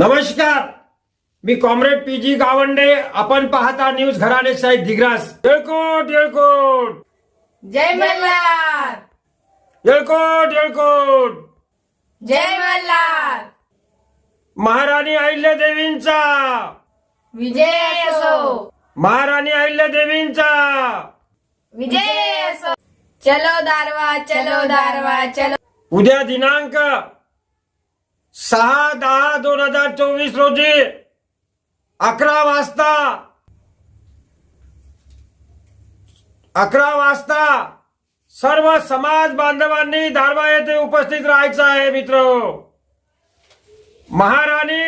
नमस्कार. मी comrade P G Gawande. आपण पाहता न्यूज घराणे साहेब दिग्रास. येळकोट येळकोट. जय मल्हार. येळकोट येळकोट. जय मल्हार. महाराणी अहिल्या देवींचा. विजय असो. महाराणी अहिल्या देवींचा. विजय असो. चलो दारवा चलो दारवा चलो. उद्या दिनांक सहा दहा दोन हजार चोवीस रोजी अकरा वाजता अकरा वाजता सर्व समाज बांधवांनी धारवा येथे उपस्थित राहायचं आहे मित्र. महाराणी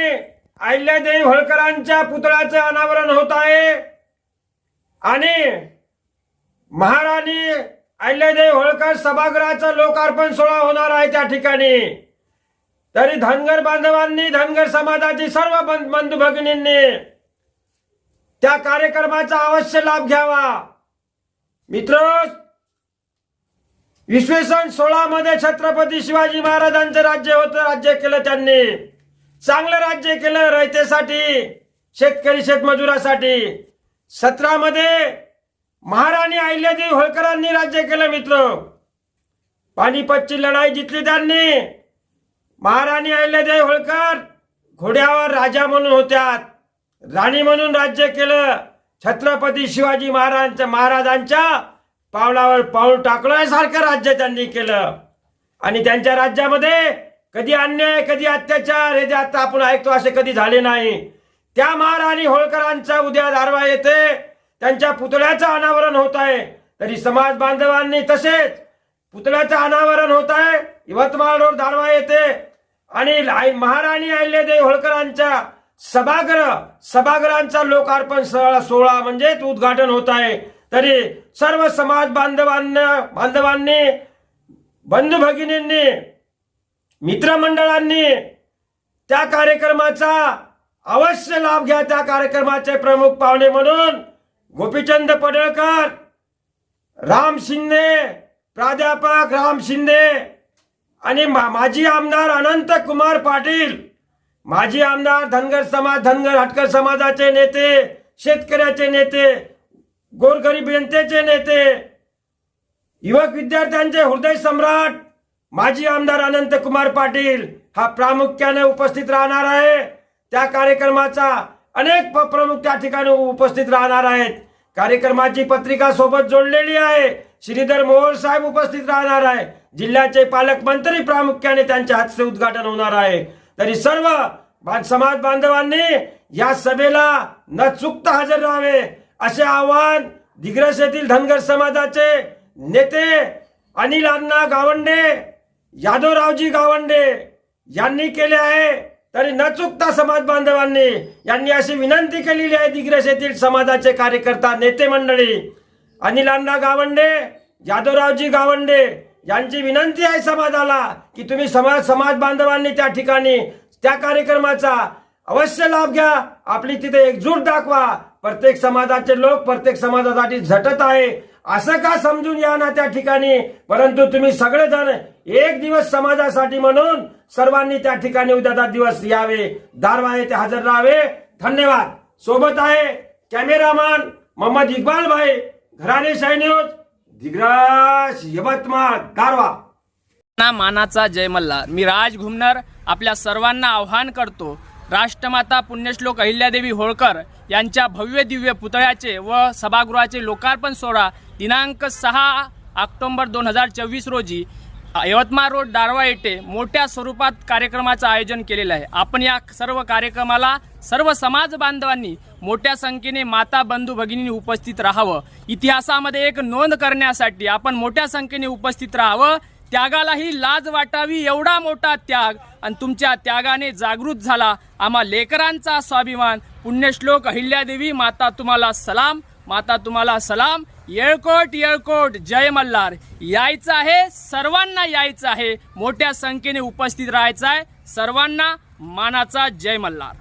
अहिल्यादेवी होळकरांच्या पुतळ्याचे अनावरण होत आहे आणि महाराणी अहिल्यादेवी होळकर सभागृहाचा लोकार्पण सोहळा होणार आहे त्या ठिकाणी. तरी धनगर बांधवांनी धनगर समाजाची सर्व बंध- बंधू भगिनींनी त्या कार्यक्रमाचा अवश्य लाभ घ्यावा. मित्र इसवी सन सोळा मध्ये छत्रपती शिवाजी महाराजांचं राज्य होतं राज्य केलं त्यांनी. चांगलं राज्य केलं रयतेसाठी शेतकरी शेतमजुरासाठी. सतरा मध्ये महाराणी अहिल्यादेवी होळकरांनी राज्य केलं मित्र. पानिपतची लढाई जिंकली त्यांनी. महाराणी अहिल्यादेवी होळकर. घोड्यावर राजा म्हणून होत्यात. राणी म्हणून राज्य केलं. छत्रपती शिवाजी महाराजांच्या महाराजांच्या पावलावर पाऊल टाकल्यासारखं राज्य त्यांनी केलं. आणि त्यांच्या राज्यामध्ये कधी अन्याय कधी अत्याचार हे जे आता आपण ऐकतो असे कधी झाले नाही. त्या महाराणी होळकरांचा उद्या दारवा येते. त्यांच्या पुतळ्याचं अनावरण होत आहे. तरी समाज बांधवांनी तसेच पुतळ्याचं अनावरण होत आहे. यवतमाळ रोड दारवा येते. आणि आई- महाराणी अहिल्यादेवी होळकरांच्या सभागृह सभागृहांचा लोकार्पण सोहळा सोहळा म्हणजेच उद्घाटन होत आहे. तरी सर्व समाज बांधवांना बांधवांनी बंधू भगिनींनी मित्रमंडळांनी त्या कार्यक्रमाचा अवश्य लाभ घ्या. त्या कार्यक्रमाचे प्रमुख पाहुणे म्हणून गोपीचंद पडळकर राम शिंदे प्राध्यापक राम शिंदे आणि मा- माजी आमदार अनंत कुमार पाटील माजी आमदार धनगर समाज धनगर हटकर समाजाचे नेते शेतकऱ्याचे नेते गोरगरीब जनतेचे नेते युवक विद्यार्थ्यांचे हृदय सम्राट माजी आमदार अनंत कुमार पाटील हा प्रामुख्याने उपस्थित राहणार आहे. त्या कार्यक्रमाचा अनेक प- प्रमुख त्या ठिकाणी उपस्थित राहणार आहेत. कार्यक्रमाची पत्रिका सोबत जोडलेली आहे. श्रीधर मोहोळ साहेब उपस्थित राहणार आहे. जिल्ह्याचे पालकमंत्री प्रामुख्याने त्यांच्या हस्ते उद्घाटन होणार आहे. तरी सर्व समाज बांधवांनी या सभेला न चुकता हजर राहावे असे आवाहन दिग्रस येथील धनगर समाजाचे नेते अनिल अण्णा गावंडे यादवरावजी गावंडे यांनी केले आहे. तरी न चुकता समाज बांधवांनी यांनी अशी विनंती केलेली आहे दिग्रस येथील समाजाचे कार्यकर्ता नेते मंडळी. अनिल अण्णा गावंडे यादवरावजी गावंडे यांची विनंती आहे समाजाला की तुम्ही समाज समाज बांधवांनी त्या ठिकाणी त्या कार्यक्रमाचा अवश्य लाभ घ्या. आपली तिथे एकजूट दाखवा. प्रत्येक समाजाचे लोक प्रत्येक समाजासाठी झटत आहे. असं का समजून या ना त्या ठिकाणी? परंतु तुम्ही सगळेजण एक दिवस समाजासाठी म्हणून सर्वांनी त्या ठिकाणी उद्याचा दिवस यावे. दारवा येथे हजर राहावे. धन्यवाद. सोबत आहे कॅमेरामॅन मोहम्मद इक्बाल भाई घराणे शाय न्यूज. दिग्राज यवतमाळ दारवा ना मानाचा जय मल्हार. मी राज घुमनर आपल्या सर्वांना आव्हान करतो. राष्ट्रमाता पुण्यश्लोक अहिल्यादेवी होळकर यांच्या भव्य दिव्य पुतळ्याचे व सभागृहाचे लोकार्पण सोहळा दिनांक सहा ऑक्टोंबर दोन हजार चोवीस रोजी यवतमाळ रोड दारवा येथे मोठ्या स्वरूपात कार्यक्रमाचं आयोजन केलेलं आहे. आपण या सर्व कार्यक्रमाला सर्व समाज बांधवांनी मोठ्या संख्येने माता बंधू भगिनी उपस्थित राहावं. इतिहासामध्ये एक नोंद करण्यासाठी आपण मोठ्या संख्येने उपस्थित राहावं. त्यागालाही लाज वाटावी एवढा मोठा त्याग. आणि तुमच्या त्यागाने जागृत झाला आम्हा लेकरांचा स्वाभिमान. पुण्यश्लोक अहिल्यादेवी माता तुम्हाला सलाम. माता तुम्हाला सलाम. येळकोट येळकोट जय मल्हार. यायचं आहे सर्वांना यायचं आहे. मोठ्या संख्येने उपस्थित राहायचं आहे. सर्वांना मानाचा जय मल्हार.